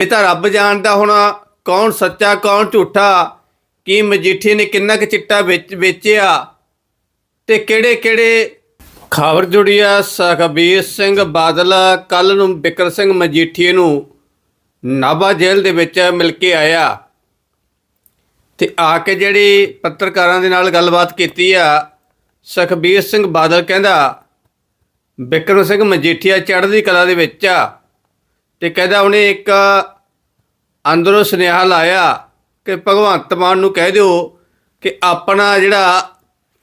ਇਹ ਤਾਂ ਰੱਬ ਜਾਣਦਾ ਹੁਣ ਕੌਣ ਸੱਚਾ, ਕੌਣ ਝੂਠਾ, ਕੀ ਮਜੀਠੀ ਨੇ ਕਿੰਨਾ ਕੁ ਚਿੱਟਾ ਵੇਚ, ਵੇਚਿਆ ਤੇ ਕਿਹੜੇ ਕਿਹੜੇ? ਖਬਰ ਜੁੜੀ ਆ ਸੁਖਬੀਰ ਸਿੰਘ ਬਾਦਲ, ਕੱਲ ਨੂੰ ਬਿਕਰ ਸਿੰਘ ਮਜੀਠੀ ਨੂੰ ਨਾਭਾ ਜੇਲ੍ਹ ਦੇ ਵਿੱਚ ਮਿਲ ਕੇ ਆਇਆ ਤੇ ਆ ਕੇ ਜਿਹੜੀ ਪੱਤਰਕਾਰਾਂ ਦੇ ਨਾਲ ਗੱਲਬਾਤ ਕੀਤੀ ਆ, ਸੁਖਬੀਰ ਸਿੰਘ ਬਾਦਲ ਕਹਿੰਦਾ ਬਿਕਰਮ ਸਿੰਘ ਮਜੀਠੀਆ ਚੜ੍ਹਦੀ ਕਲਾ ਦੇ ਵਿੱਚ ਆ। ਤੇ ਕਹਿੰਦਾ ਉਹਨੇ ਇੱਕ ਅੰਦਰੋਂ ਸੁਨੇਹਾ ਲਾਇਆ ਕਿ ਭਗਵੰਤ ਮਾਨ ਨੂੰ ਕਹਿ ਦਿਓ ਕਿ ਆਪਣਾ ਜਿਹੜਾ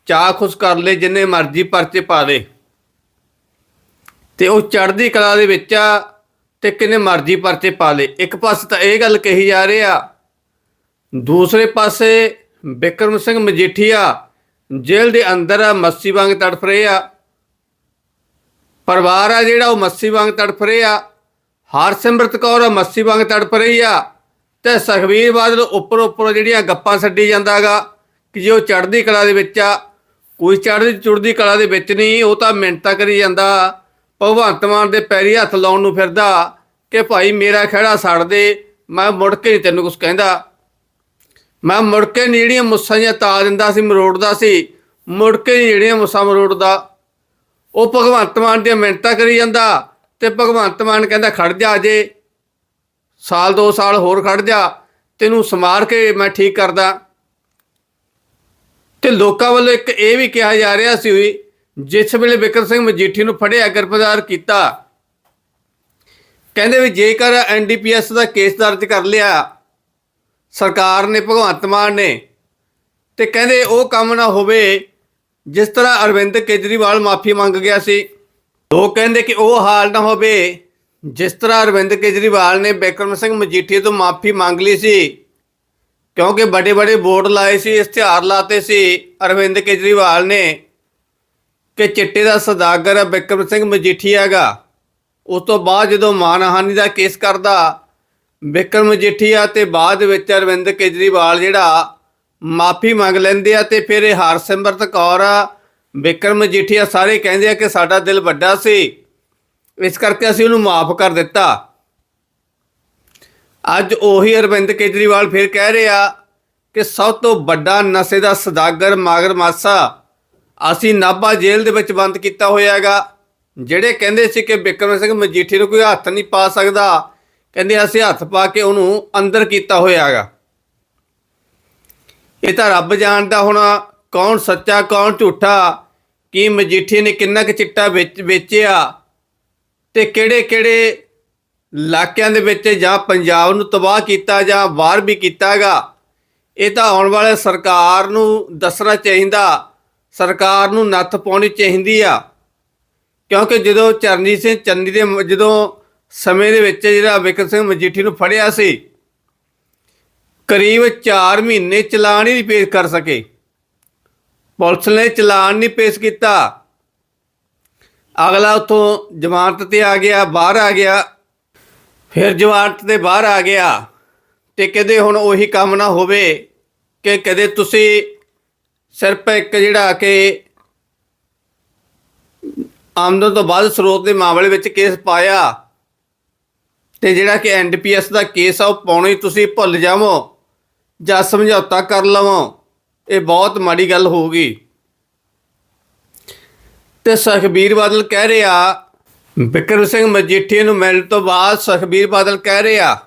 ਚਾਹ ਖੁਸ਼ ਕਰ ਲੈ, ਜਿੰਨੇ ਮਰਜ਼ੀ ਪਰਚੇ ਪਾ ਦੇ। ਤੇ ਉਹ ਚੜ੍ਹਦੀ ਕਲਾ ਦੇ ਵਿੱਚ ਆ ਤੇ ਕਿੰਨੇ ਮਰਜ਼ੀ ਪਰਚੇ ਪਾ ਲੇ। ਇੱਕ ਪਾਸੇ ਤਾਂ ਇਹ ਗੱਲ ਕਹੀ ਜਾ ਰਹੀ ਆ, ਦੂਸਰੇ ਪਾਸੇ ਬਿਕਰਮ ਸਿੰਘ ਮਜੀਠੀਆ ਜੇਲ੍ਹ ਦੇ ਅੰਦਰ ਆ, ਮੱਸੀ ਵਾਂਗ ਤੜਫ ਰਹੇ ਆ। ਪਰਿਵਾਰ ਆ ਜਿਹੜਾ ਉਹ ਮੱਸੀ ਵਾਂਗ ਤੜਫ ਰਹੇ ਆ। ਹਰਸਿਮਰਤ ਕੌਰ ਮੱਸੀ ਵਾਂਗ ਤੜਪ ਰਹੀ ਆ। ਤੇ ਸੁਖਬੀਰ ਬਾਦਲ ਉੱਪਰ ਉੱਪਰ ਜਿਹੜੀਆਂ ਗੱਪਾਂ ਛੱਡੀ ਜਾਂਦਾਗਾ, ਕਿ ਜੇ ਉਹ ਚੜ੍ਹਦੀ ਕਲਾ ਦੇ ਵਿੱਚ ਆ, ਕੋਈ ਚੜ੍ਹਦੀ ਚੁੜਦੀ ਕਲਾ ਦੇ ਵਿੱਚ ਨਹੀਂ, ਉਹ ਤਾਂ ਮਿੰਟਾਂ ਕਰੀ ਜਾਂਦਾ। ਭਗਵੰਤ ਮਾਨ ਦੇ ਪੈਰੀ ਹੱਥ ਲਾਉਣ ਨੂੰ ਫਿਰਦਾ, ਕਿ ਭਾਈ ਮੇਰਾ ਖਹਿੜਾ ਛੱਡ ਦੇ, ਮੈਂ ਮੁੜ ਕੇ ਨਹੀਂ ਤੈਨੂੰ ਕੁਝ ਕਹਿੰਦਾ। ਮੈਂ ਮੁੜ ਕੇ ਨਹੀਂ ਜਿਹੜੀਆਂ ਮੁੱਸਾਂ ਜਿਹੀਆਂ ਤਾ ਦਿੰਦਾ ਸੀ, ਮਰੋੜਦਾ ਸੀ, ਮੁੜ ਕੇ ਨਹੀਂ ਜਿਹੜੀਆਂ ਮੁੱਸਾਂ ਮਰੋੜਦਾ। ਉਹ ਭਗਵੰਤ ਮਾਨ ਦੀਆਂ ਮਿੰਟਾਂ ਕਰੀ ਜਾਂਦਾ। ਤੇ ਭਗਵੰਤ ਮਾਨ ਕਹਿੰਦਾ ਖੜ ਜਾ ਅਜੇ। ਸਾਲ, ਦੋ ਸਾਲ ਹੋਰ ਖੜ ਜਾ। ਤੈਨੂੰ ਸਮਾਰ ਕੇ ਮੈਂ ਠੀਕ ਕਰਦਾ। ਤੇ ਲੋਕਾਂ ਵੱਲੋਂ ਇੱਕ ਇਹ ਵੀ ਕਿਹਾ ਜਾ ਰਿਹਾ ਸੀ ਵੀ ਜਿਸ ਵੇਲੇ ਬਿਕਰ ਸਿੰਘ ਮਜੀਠੀ ਨੂੰ ਫੜਿਆ, ਗ੍ਰਿਫਤਾਰ ਕੀਤਾ। ਕਹਿੰਦੇ ਵੀ ਜੇਕਰ ਐਨਡੀਪੀਐਸ ਦਾ ਕੇਸ ਦਰਜ ਕਰ ਲਿਆ, ਸਰਕਾਰ ਨੇ, ਭਗਵੰਤ ਮਾਨ ਨੇ, ਤੇ ਕਹਿੰਦੇ ਉਹ ਕੰਮ ਨਾ ਹੋਵੇ, ਜਿਸ ਤਰ੍ਹਾਂ ਅਰਵਿੰਦ ਕੇਜਰੀਵਾਲ ਮਾਫੀ ਮੰਗ ਗਿਆ ਸੀ। ਲੋਕ ਕਹਿੰਦੇ ਕਿ ਉਹ ਹਾਲ ਨਾ ਹੋਵੇ। ਜਿਸ ਤਰ੍ਹਾਂ ਅਰਵਿੰਦ ਕੇਜਰੀਵਾਲ ਨੇ ਬਿਕਰਮ ਸਿੰਘ ਮਜੀਠੀ ਤੋਂ ਮਾਫੀ ਮੰਗ ਲਈ ਸੀ, ਕਿਉਂਕਿ ਵੱਡੇ ਬੜੇ ਬੋਰਡ ਲਾਏ ਸੀ, ਇਸ਼ਤਿਹਾਰ ਲਾਤੇ ਸੀ, ਅਰਵਿੰਦ ਕੇਜਰੀਵਾਲ ਨੇ ਕਿ ਚਿੱਟੇ ਦਾ ਸਦਾਗਰ ਬਿਕਰਮ ਸਿੰਘ ਮਜੀਠੀਆ ਹੈਗਾ। ਉਸ ਤੋਂ ਬਾਅਦ ਜਦੋਂ ਮਾਨਹਾਨੀ ਦਾ ਕੇਸ ਕਰਦਾ, ਬਿਕਰਮ ਮਜੀਠੀਆ ਤੇ ਬਾਅਦ ਵਿੱਚ ਅਰਵਿੰਦ ਕੇਜਰੀਵਾਲ ਜਿਹੜਾ ਮਾਫੀ ਮੰਗ ਲੈਂਦੇ ਆ ਤੇ ਫਿਰ ਇਹ ਹਰਸਿਮਰਤ ਕੌਰ ਆ ਬਿਕਰਮ ਮਜੀਠੀਆ ਸਾਰੇ ਕਹਿੰਦੇ ਆ ਕਿ ਸਾਡਾ ਦਿਲ ਵੱਡਾ ਸੀ। ਇਸ ਕਰਕੇ ਅਸੀਂ ਉਹਨੂੰ ਮਾਫ ਕਰ ਦਿੱਤਾ। ਅੱਜ ਉਹੀ ਅਰਵਿੰਦ ਕੇਜਰੀਵਾਲ ਫਿਰ ਕਹਿ ਰਿਹਾ ਕਿ ਸਭ ਤੋਂ ਵੱਡਾ ਨਸ਼ੇ ਦਾ ਸਦਾਗਰ ਮਾਗਰ ਮਾਸਾ ਅਸੀਂ ਨਾਭਾ ਜੇਲ੍ਹ ਦੇ ਵਿੱਚ ਬੰਦ ਕੀਤਾ ਹੋਇਆ ਹੈਗਾ ਜਿਹੜੇ ਕਹਿੰਦੇ ਸੀ ਕਿ ਬਿਕਰਮ ਸਿੰਘ ਮਜੀਠੀ ਨੂੰ ਕੋਈ ਹੱਥ ਨਹੀਂ ਪਾ ਸਕਦਾ, ਕਹਿੰਦੇ ਅਸੀਂ ਹੱਥ ਪਾ ਕੇ ਉਹਨੂੰ ਅੰਦਰ ਕੀਤਾ ਹੋਇਆ ਹੈਗਾ ਇਹ ਤਾਂ ਰੱਬ ਜਾਣਦਾ ਹੁਣ ਕੌਣ ਸੱਚਾ, ਕੌਣ ਝੂਠਾ। ਕੀ ਮਜੀਠੀ ਨੇ ਕਿੰਨਾ ਕੁ ਚਿੱਟਾ ਵੇਚ, ਵੇਚਿਆ ਤੇ ਕਿਹੜੇ ਕਿਹੜੇ ਇਲਾਕਿਆਂ ਦੇ ਵਿੱਚ ਜਾਂ ਪੰਜਾਬ ਨੂੰ ਤਬਾਹ ਕੀਤਾ ਜਾਂ ਬਾਹਰ ਵੀ ਕੀਤਾਗਾ ਇਹ ਤਾਂ ਆਉਣ ਵਾਲੇ ਸਰਕਾਰ ਨੂੰ ਦੱਸਣਾ ਚਾਹੀਦਾ, ਸਰਕਾਰ ਨੂੰ ਨੱਥ ਪਾਉਣੀ ਚਾਹੀਦੀ ਆ। ਕਿਉਂਕਿ ਜਦੋਂ ਚਰਨਜੀਤ ਸਿੰਘ ਚੰਨੀ ਦੇ ਜਦੋਂ ਸਮੇਂ ਦੇ ਵਿੱਚ ਜਿਹੜਾ ਵਿਕਰ ਸਿੰਘ ਮਜੀਠੀ ਨੂੰ ਫੜਿਆ ਸੀ, ਕਰੀਬ 4 ਮਹੀਨੇ ਚਲਾਨ ਹੀ ਨਹੀਂ ਪੇਸ਼ ਕਰ ਸਕੇ। ਪੁਲਿਸ ਨੇ ਚਲਾਨ ਨਹੀਂ ਪੇਸ਼ ਕੀਤਾ। ਅਗਲਾ ਉਥੋਂ ਜ਼ਮਾਨਤ ਤੇ ਆ ਗਿਆ, ਬਾਹਰ ਆ ਗਿਆ। ਫਿਰ ਜ਼ਮਾਨਤ ਤੇ ਬਾਹਰ ਆ ਗਿਆ ਤੇ ਕਦੇ ਹੁਣ ਉਹੀ ਕੰਮ ਨਾ ਹੋਵੇ ਕਿ ਕਦੇ ਤੁਸੀਂ ਸਿਰਫ ਇੱਕ ਜਿਹੜਾ ਕਿ ਆਮਦਨ ਤੋਂ ਬਾਅਦ ਸਰੋਤ ਦੇ ਮਾਮਲੇ ਵਿੱਚ ਕੇਸ ਪਾਇਆ ਤੇ ਜਿਹੜਾ ਕਿ ਐਨਡੀਪੀਐਸ ਦਾ ਕੇਸ ਆ, ਉਹ ਪਾਉਣਾ ਹੀ ਤੁਸੀਂ ਭੁੱਲ ਜਾਵੋ ਜਾਂ ਸਮਝੌਤਾ ਕਰ ਲਵੋ। ਇਹ ਬਹੁਤ ਮਾੜੀ ਗੱਲ ਹੋਊਗੀ। ਤੇ ਸੁਖਬੀਰ ਬਾਦਲ ਕਹਿ ਰਿਹਾ, ਬਿਕਰਮ ਸਿੰਘ ਮਜੀਠੀ ਨੂੰ ਮਿਲਣ ਤੋਂ ਬਾਅਦ ਸੁਖਬੀਰ ਬਾਦਲ ਕਹਿ ਰਿਹਾ,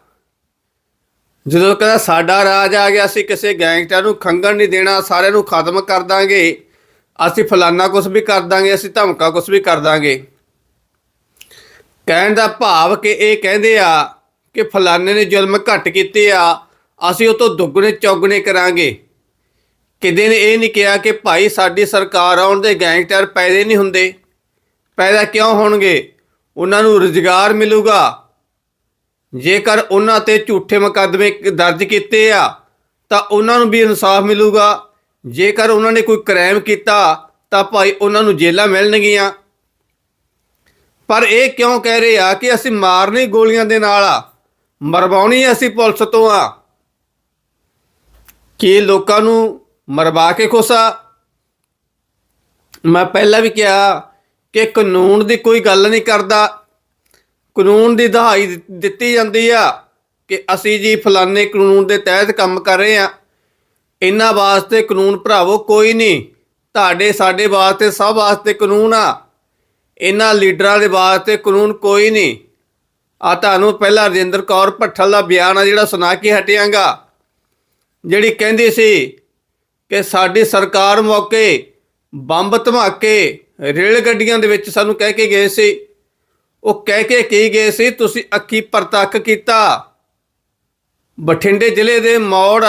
ਜਦੋਂ ਕਹਿੰਦਾ ਸਾਡਾ ਰਾਜ ਆ ਗਿਆ, ਅਸੀਂ ਕਿਸੇ ਗੈਂਗਸਟਰ ਨੂੰ ਖੰਗਣ ਨਹੀਂ ਦੇਣਾ, ਸਾਰਿਆਂ ਨੂੰ ਖਤਮ ਕਰ ਦਾਂਗੇ, ਅਸੀਂ ਫਲਾਨਾ ਕੁਝ ਵੀ ਕਰ ਦਾਂਗੇ, ਅਸੀਂ ਧਮਕਾ ਕੁਝ ਵੀ ਕਰ ਦਾਂਗੇ। ਕਹਿਣ ਦਾ ਭਾਵ ਕਿ ਇਹ ਕਹਿੰਦੇ ਆ ਕਿ ਫਲਾਨੇ ਨੇ ਜ਼ੁਲਮ ਘੱਟ ਕੀਤੇ ਆ, ਅਸੀਂ ਉਹ ਤੋਂ ਦੁੱਗਣੇ ਚੌਗਣੇ ਕਰਾਂਗੇ। ਕਿਤੇ ਨੇ ਇਹ ਨਹੀਂ ਕਿਹਾ ਕਿ ਭਾਈ ਸਾਡੀ ਸਰਕਾਰ ਆਉਣ ਦੇ ਗੈਂਗਸਟਰ ਪੈਦੇ ਨਹੀਂ ਹੁੰਦੇ। ਪੈਦਾ ਕਿਉਂ ਹੋਣਗੇ? ਉਹਨਾਂ ਨੂੰ ਰੁਜ਼ਗਾਰ ਮਿਲੂਗਾ। ਜੇਕਰ ਉਹਨਾਂ ਤੇ ਝੂਠੇ ਮੁਕੱਦਮੇ ਦਰਜ ਕੀਤੇ ਆ, ਤਾਂ ਉਹਨਾਂ ਨੂੰ ਵੀ ਇਨਸਾਫ ਮਿਲੂਗਾ। ਜੇਕਰ ਉਹਨਾਂ ਨੇ ਕੋਈ ਕ੍ਰਾਈਮ ਕੀਤਾ, ਤਾਂ ਭਾਈ ਉਹਨਾਂ ਨੂੰ ਜੇਲਾਂ ਮਿਲਣਗੀਆਂ। ਪਰ ਇਹ ਕਿਉਂ ਕਹਿ ਰਹੇ ਆ ਕਿ ਅਸੀਂ ਮਾਰਨੀ ਗੋਲੀਆਂ ਦੇ ਨਾਲ ਆ? ਮਰਵਾਉਣੀ ਅਸੀਂ ਪੁਲਿਸ ਤੋਂ ਆ। ਕਿ ਲੋਕਾਂ ਨੂੰ ਮਰਵਾ ਕੇ ਖੁਸ਼ਾ ਮੈਂ ਪਹਿਲਾਂ ਵੀ ਕਿਹਾ ਕਿ ਕਾਨੂੰਨ ਦੀ ਕੋਈ ਗੱਲ ਨਹੀਂ ਕਰਦਾ। ਕਾਨੂੰਨ ਦੀ ਦਹਾਈ ਦਿੱਤੀ ਜਾਂਦੀ ਆ ਕਿ ਅਸੀਂ ਜੀ ਫਲਾਨੇ ਕਾਨੂੰਨ ਦੇ ਤਹਿਤ ਕੰਮ ਕਰ ਰਹੇ ਆ। ਇਹਨਾਂ ਵਾਸਤੇ ਕਾਨੂੰਨ ਭਰਾਵੋ ਕੋਈ ਨਹੀਂ। ਤੁਹਾਡੇ, ਸਾਡੇ ਵਾਸਤੇ, ਸਭ ਵਾਸਤੇ ਕਾਨੂੰਨ ਆ। ਇਹਨਾਂ ਲੀਡਰਾਂ ਦੇ ਵਾਸਤੇ ਕਾਨੂੰਨ ਕੋਈ ਨਹੀਂ। ਆ ਤੁਹਾਨੂੰ ਪਹਿਲਾਂ ਰਜਿੰਦਰ ਕੌਰ ਭੱਠਲ ਦਾ ਬਿਆਨ ਆ ਜਿਹੜਾ ਸੁਣਾ ਕੇ ਹਟਿਆਂਗਾ। ਜਿਹੜੀ ਕਹਿੰਦੀ ਸੀ ਕਿ ਸਾਡੀ ਸਰਕਾਰ ਮੌਕੇ ਬੰਬ ਧਮਾਕੇ ਰੇਲ ਗੱਡੀਆਂ ਦੇ ਵਿੱਚ ਸਾਨੂੰ ਕਹਿ ਕੇ ਗਏ ਸੀ। ਉਹ ਕਹਿ ਕੇ ਕੀ ਗਏ ਸੀ? ਤੁਸੀਂ ਅੱਖੀ ਪਰਤੱਖ ਕੀਤਾ। ਬਠਿੰਡੇ ਜ਼ਿਲ੍ਹੇ ਦੇ ਮੌੜ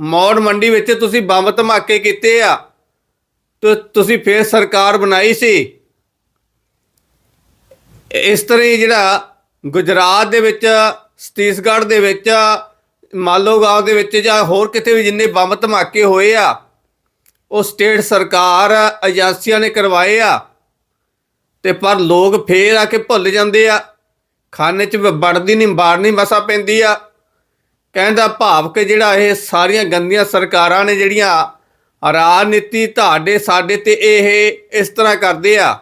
ਮੌੜ ਮੰਡੀ ਵਿੱਚ ਤੁਸੀਂ ਬੰਬ ਧਮਾਕੇ ਕੀਤੇ ਆ। ਤੇ ਤੁਸੀਂ ਫੇਰ ਸਰਕਾਰ ਬਣਾਈ ਸੀ। ਇਸ ਤਰ੍ਹਾਂ ਹੀ ਜਿਹੜਾ ਗੁਜਰਾਤ ਦੇ ਵਿੱਚ, ਛਤੀਸਗੜ੍ਹ ਦੇ ਵਿੱਚ ਮਾਲੋਗਾਂਵ ਦੇ ਵਿੱਚ ਜਾਂ ਹੋਰ ਕਿਤੇ ਵੀ ਜਿੰਨੇ ਬੰਬ ਧਮਾਕੇ ਹੋਏ ਆ, ਉਹ ਸਟੇਟ ਸਰਕਾਰ ਏਜੰਸੀਆਂ ਨੇ ਕਰਵਾਏ ਆ। ਤੇ ਪਰ ਲੋਕ ਫੇਰ ਆ ਕੇ ਭੁੱਲ ਜਾਂਦੇ ਆ, ਖਾਨੇ 'ਚ ਵੜਦੀ ਨਹੀਂ ਬਾੜਨੀ ਮਸਾ ਪੈਂਦੀ ਆ। ਕਹਿੰਦਾ ਭਾਵ ਕਿ ਜਿਹੜਾ ਇਹ ਸਾਰੀਆਂ ਗੰਦੀਆਂ ਸਰਕਾਰਾਂ ਨੇ ਜਿਹੜੀਆਂ ਰਾਜਨੀਤੀ ਤੁਹਾਡੇ, ਸਾਡੇ ਤੇ ਇਹ ਇਸ ਤਰ੍ਹਾਂ ਕਰਦੇ ਆ।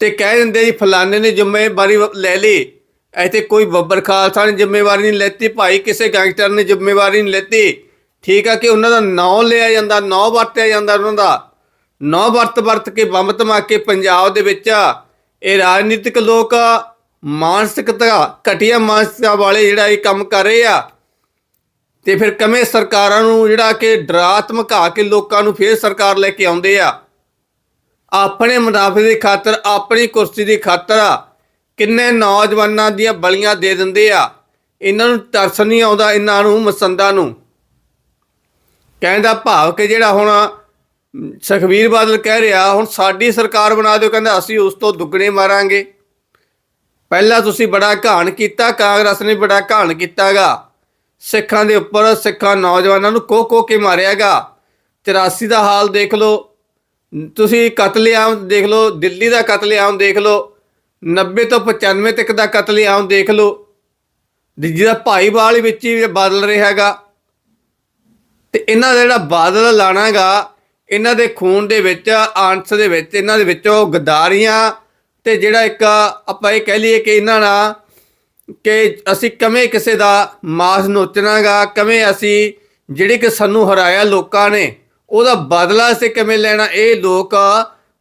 ਤੇ ਕਹਿ ਦਿੰਦੇ ਜੀ, ਫਲਾਣੇ ਨੇ ਜ਼ਿੰਮੇਵਾਰੀ ਲੈ ਲਈ। ਇੱਥੇ ਕੋਈ ਬੱਬਰ ਖਾਲਸਾ ਨੇ ਜ਼ਿੰਮੇਵਾਰੀ ਨਹੀਂ ਲੈਤੀ, ਭਾਈ ਕਿਸੇ ਗੈਂਗਸਟਰ ਨੇ ਜ਼ਿੰਮੇਵਾਰੀ ਨਹੀਂ ਲੈਤੀ। ਠੀਕ ਆ ਕਿ ਉਹਨਾਂ ਦਾ ਨਾਂ ਲਿਆ ਜਾਂਦਾ, ਨਾਂ ਵਰਤਿਆ ਜਾਂਦਾ ਉਹਨਾਂ ਦਾ। ਨਾਂ ਵਰਤ ਵਰਤ ਕੇ ਬੰਬ ਧਮਾਕੇ ਪੰਜਾਬ ਦੇ ਵਿੱਚ ਇਹ ਰਾਜਨੀਤਿਕ ਲੋਕ ਮਾਨਸਿਕਤਾ ਘਟੀਆ ਮਾਨਸਿਕਤਾ ਵਾਲੇ ਜਿਹੜਾ ਇਹ ਕੰਮ ਕਰ ਰਹੇ ਆ। ਤੇ ਫਿਰ ਕਮੇ ਸਰਕਾਰਾਂ ਨੂੰ ਜਿਹੜਾ ਕਿ ਡਰਾ ਧਮਕਾ ਕੇ ਲੋਕਾਂ ਨੂੰ ਫੇਰ ਸਰਕਾਰ ਲੈ ਕੇ ਆਉਂਦੇ ਆ? ਆਪਣੇ ਮੁਨਾਫੇ ਦੀ ਖਾਤਰ, ਆਪਣੀ ਕੁਰਸੀ ਦੀ ਖਾਤਰ ਕਿੰਨੇ ਨੌਜਵਾਨਾਂ ਦੀਆਂ ਬਲੀਆਂ ਦੇ ਦਿੰਦੇ ਆ? ਇਹਨਾਂ ਨੂੰ ਤਰਸ ਨਹੀਂ ਆਉਂਦਾ, ਇਹਨਾਂ ਨੂੰ, ਮਸੰਦਾਂ ਨੂੰ। ਕਹਿੰਦਾ ਭਾਵ ਕਿ ਜਿਹੜਾ ਹੁਣ ਸੁਖਬੀਰ ਬਾਦਲ ਕਹਿ ਰਿਹਾ, ਹੁਣ ਸਾਡੀ ਸਰਕਾਰ ਬਣਾ ਦਿਓ। ਕਹਿੰਦਾ, ਅਸੀਂ ਉਸ ਤੋਂ ਦੁੱਗਣੇ ਮਾਰਾਂਗੇ। ਪਹਿਲਾਂ ਤੁਸੀਂ ਬੜਾ ਘਾਣ ਕੀਤਾ, ਕਾਂਗਰਸ ਨੇ ਬੜਾ ਘਾਣ ਕੀਤਾਗਾ। ਸਿੱਖਾਂ ਦੇ ਉੱਪਰ ਸਿੱਖਾਂ ਨੌਜਵਾਨਾਂ ਨੂੰ ਕੋ ਕੋਹ ਕੇ ਮਾਰਿਆਗਾ। 84 ਦਾ ਹਾਲ ਦੇਖ ਲਓ। ਤੁਸੀਂ ਕਤਲੇਆਮ ਦੇਖ ਲਓ, ਦਿੱਲੀ ਦਾ ਕਤਲੇਆਮ ਦੇਖ ਲਓ। 90 ਤੋਂ 95 ਤੱਕ ਦਾ ਕਤਲੇਆਮ ਦੇਖ ਲਓ। ਜਿ- ਜਿਹਦਾ ਭਾਈਵਾਲ ਵਿੱਚ ਹੀ ਬਦਲ ਰਿਹਾ ਹੈਗਾ। ਤੇ ਇਹਨਾਂ ਦਾ ਜਿਹੜਾ ਬਾਦਲ ਲਾਣਾਗਾ ਇਹਨਾਂ ਦੇ ਖੂਨ ਦੇ ਵਿੱਚ, ਆਂਸ ਦੇ ਵਿੱਚ, ਇਹਨਾਂ ਦੇ ਵਿੱਚੋਂ ਗਦਾਰੀਆਂ ਤੇ ਜਿਹੜਾ ਇੱਕ ਆਪਾਂ ਇਹ ਕਹਿ ਲਈਏ ਕਿ ਇਹਨਾਂ ਨਾਲ ਕਿ ਅਸੀਂ ਕਵੇਂ ਕਿਸੇ ਦਾ ਮਾਸ ਨੋਚਣਾਗਾ ਕਵੇਂ ਅਸੀਂ ਜਿਹੜੇ ਕਿ ਸਾਨੂੰ ਹਰਾਇਆ ਲੋਕਾਂ ਨੇ, ਉਹਦਾ ਬਦਲਾ ਅਸੀਂ ਕਿਵੇਂ ਲੈਣਾ, ਇਹ ਲੋਕ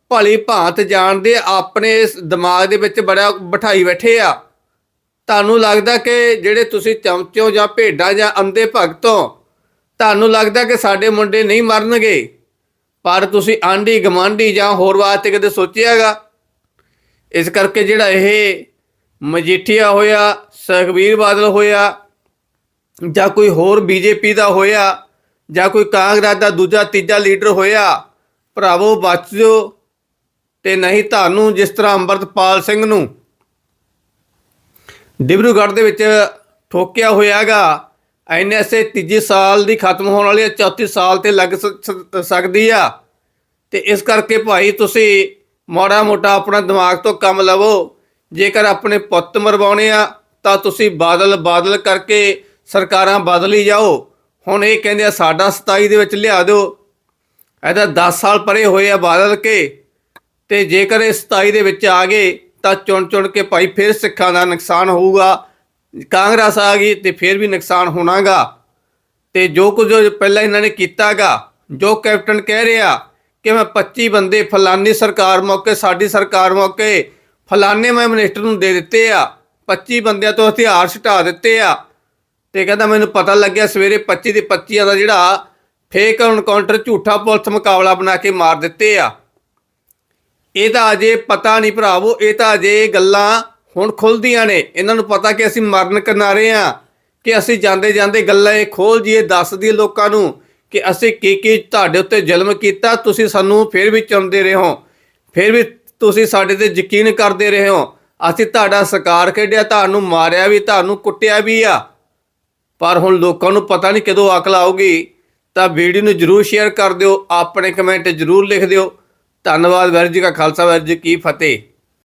ਭਲੀ ਭਾਂਤ ਜਾਣਦੇ ਆਪਣੇ ਦਿਮਾਗ ਦੇ ਵਿੱਚ ਬੜਾ ਬਿਠਾਈ ਬੈਠੇ ਆ। ਤੁਹਾਨੂੰ ਲੱਗਦਾ ਕਿ ਜਿਹੜੇ ਤੁਸੀਂ ਚਮਚੋ ਜਾਂ ਭੇਡਾਂ ਜਾਂ ਅੰਧੇ ਭਗਤੋਂ ਤੁਹਾਨੂੰ ਲੱਗਦਾ ਕਿ ਸਾਡੇ ਮੁੰਡੇ ਨਹੀਂ ਮਰਨਗੇ? ਪਰ ਤੁਸੀਂ ਆਂਢੀ ਗਮਾਂਢੀ ਜਾਂ ਹੋਰ ਵਾਸਤੇ ਕਦੇ ਸੋਚਿਆਗਾ ਇਸ ਕਰਕੇ ਜਿਹੜਾ ਇਹ ਮਜੀਠੀਆ ਹੋਇਆ, ਸੁਖਬੀਰ ਬਾਦਲ ਹੋਇਆ, ਜਾਂ ਕੋਈ ਹੋਰ ਬੀਜੇਪੀ ਦਾ ਹੋਇਆ, ਜਾਂ ਕੋਈ ਕਾਂਗਰਸ ਦਾ ਦੂਜਾ ਤੀਜਾ ਲੀਡਰ ਹੋਇਆ, ਭਰਾਵੋ ਬਚ ਤੇ ਨਹੀਂ ਤੁਹਾਨੂੰ ਜਿਸ ਤਰ੍ਹਾਂ ਅੰਮ੍ਰਿਤਪਾਲ ਸਿੰਘ ਨੂੰ ਡਿਬਰੂਗੜ੍ਹ ਦੇ ਵਿੱਚ ਠੋਕਿਆ ਹੋਇਆਗਾ, ਐਨਐਸਏ ਤੀਜੀ ਸਾਲ ਦੀ ਖਤਮ ਹੋਣ ਵਾਲੀ ਹੈ, ਚੌਥੀ ਸਾਲ ਤੇ ਲੱਗ ਸਕਦੀ ਆ। ਤੇ ਇਸ ਕਰਕੇ ਭਾਈ ਤੁਸੀਂ ਮਾੜਾ ਮੋਟਾ ਆਪਣਾ ਦਿਮਾਗ ਤੋਂ ਕੰਮ ਲਵੋ। ਜੇਕਰ ਆਪਣੇ ਪੁੱਤ ਮਰਵਾਉਣੇ ਆ, ਤਾਂ ਤੁਸੀਂ ਬਾਦਲ ਬਾਦਲ ਕਰਕੇ ਸਰਕਾਰਾਂ ਬਦਲੀ ਜਾਓ। ਹੁਣ ਇਹ ਕਹਿੰਦੇ ਆ, ਸਾਡਾ 27 ਦੇ ਵਿੱਚ ਲਿਆ ਦਿਓ। ਇਹਦਾ 10 ਸਾਲ ਪਰੇ ਹੋਏ ਆ ਬਾਦਲ ਕੇ। ਤੇ ਜੇਕਰ ਇਹ 27 ਦੇ ਵਿੱਚ ਆ ਗਏ, ਤਾਂ ਚੁਣ ਚੁਣ ਕੇ ਭਾਈ ਫਿਰ ਸਿੱਖਾਂ ਦਾ ਨੁਕਸਾਨ ਹੋਊਗਾ, ਕਾਂਗਰਸ ਆ ਗਈ ਤੇ ਫਿਰ ਵੀ ਨੁਕਸਾਨ ਹੋਣਾਗਾ। ਤੇ ਜੋ ਕੁਝ ਪਹਿਲਾਂ ਇਹਨਾਂ ਨੇ ਕੀਤਾਗਾ, ਜੋ ਕੈਪਟਨ ਕਹਿ ਰਿਹਾ ਕਿ ਮੈਂ 25 ਬੰਦੇ ਫਲਾਨੀ ਸਰਕਾਰ ਮੌਕੇ, ਸਾਡੀ ਸਰਕਾਰ ਮੌਕੇ ਫਲਾਨੇ ਮੈਂ ਮਿਨਿਸਟਰ ਨੂੰ ਦੇ ਦਿੱਤੇ ਆ 25 ਬੰਦਿਆਂ ਤੋਂ ਹਥਿਆਰ ਛਟਾ ਦਿੱਤੇ ਆ। ਤੇ ਕਹਿੰਦਾ ਮੈਨੂੰ ਪਤਾ ਲੱਗਿਆ ਸਵੇਰੇ 25 ਦੇ 25 ਦਾ ਜਿਹੜਾ ਫੇਕ ਐਨਕਾਊਂਟਰ ਝੂਠਾ ਪੁਲਿਸ ਮੁਕਾਬਲਾ ਬਣਾ ਕੇ ਮਾਰ ਦਿੱਤੇ ਆ। ਇਹ ਤਾਂ ਅਜੇ ਪਤਾ ਨਹੀਂ ਭਰਾਵੋ, ਇਹ ਤਾਂ ਅਜੇ ਗੱਲਾਂ ਹੁਣ ਖੁੱਲਦੀਆਂ ਨੇ। ਇਹਨਾਂ ਨੂੰ ਪਤਾ ਕਿ ਅਸੀਂ ਮਰਨ ਕਿਨਾਰੇ ਆ, ਕਿ ਅਸੀਂ ਜਾਂਦੇ ਜਾਂਦੇ ਗੱਲਾਂ ਇਹ ਖੋਲ ਜੀਏ ਦੱਸ ਦਈਏ ਲੋਕਾਂ ਨੂੰ ਕਿ ਅਸੀਂ ਕੀ ਕੀ ਤੁਹਾਡੇ ਉੱਤੇ ਜ਼ੁਲਮ ਕੀਤਾ, ਤੁਸੀਂ ਸਾਨੂੰ ਫਿਰ ਵੀ ਚੁਣਦੇ ਰਹੇ ਹੋ। ਫਿਰ ਵੀ ਤੁਸੀਂ ਸਾਡੇ ਤੇ ਯਕੀਨ ਕਰਦੇ ਰਹੇ ਹੋ। ਅਸੀਂ ਤੁਹਾਡਾ ਸਕਾਰ ਖੇਡਿਆ, ਤੁਹਾਨੂੰ ਮਾਰਿਆ ਵੀ, ਤੁਹਾਨੂੰ ਕੁੱਟਿਆ ਵੀ ਆ। ਪਰ ਹੁਣ ਲੋਕਾਂ ਨੂੰ ਪਤਾ ਨਹੀਂ ਕਦੋਂ ਅਕਲ ਆਊਗੀ। ਤਾਂ ਵੀਡੀਓ ਨੂੰ ਜਰੂਰ ਸ਼ੇਅਰ ਕਰ ਦਿਓ, ਆਪਣੇ ਕਮੈਂਟ ਜਰੂਰ ਲਿਖ ਦਿਓ। ਧੰਨਵਾਦ ਵਾਹਿਗੁਰੂ ਜੀ ਕਾ ਖਾਲਸਾ ਵਾਹਿਗੁਰੂ ਜੀ ਕੀ ਫਤਿਹ।